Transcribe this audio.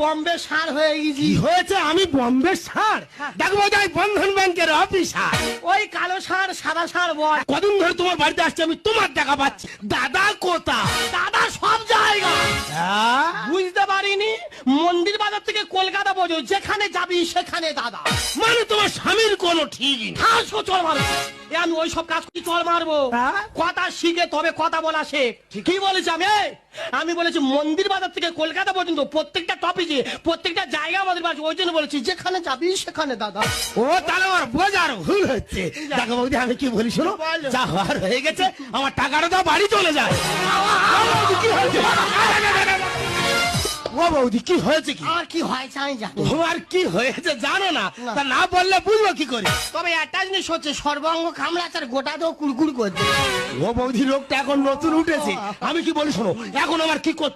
বম্বে সার হয়ে গেছি হয়েছে? আমি বম্বে সার? হ্যাঁ। দেখব যাই বন্ধন ব্যাংকের অফিসার ওই কালো সার সাদা সার বল। কদিন ধরে তোমার বাড়িতে আসছে আমি তোমার দেখা পাচ্ছি। দাদা কোথা বুঝতে মন্দির বাজার থেকে কলকাতা পর্যন্ত যেখানে যাবি সেখানে দাদা। মানে তোমার স্বামীর কোনো ঠিকই নেই। হাসো চল মারবো এ আমি ওই সব কাজ করি চল মারবো। হ্যাঁ? কথা শিখে তবে কথা বলা শেখ। কি বলেছি আমি আমি বলেছি মন্দির বাজার থেকে কলকাতা পর্যন্ত প্রত্যেকটা টপিকে প্রত্যেকটা জায়গা আমাদের বাড়ি ওই জন্য বলেছি যেখানে যাবি সেখানে দাদা। ও তাহলে আমার বোঝার ভুল হচ্ছে। দেখো বৌদি আমি কি বলি শোনো? বলো। যা হওয়ার হয়ে গেছে আমার টাকাটা দাও বাড়ি চলে যায়। ও বৌদি কি হয়েছে কি? আর কি হয়েছে আমি জানি। তোমার কি হয়েছে জানো না। তা না বললে বুঝব কি করে? তবে একটা জিনিস হচ্ছে সর্বাঙ্গ কামড়াচার গোটা তো কুড়কুড় করছে ও বৌদি লোকটা এখন নতুন উঠেছে। আমি কি বলি শোনো এখন আমার কি করতে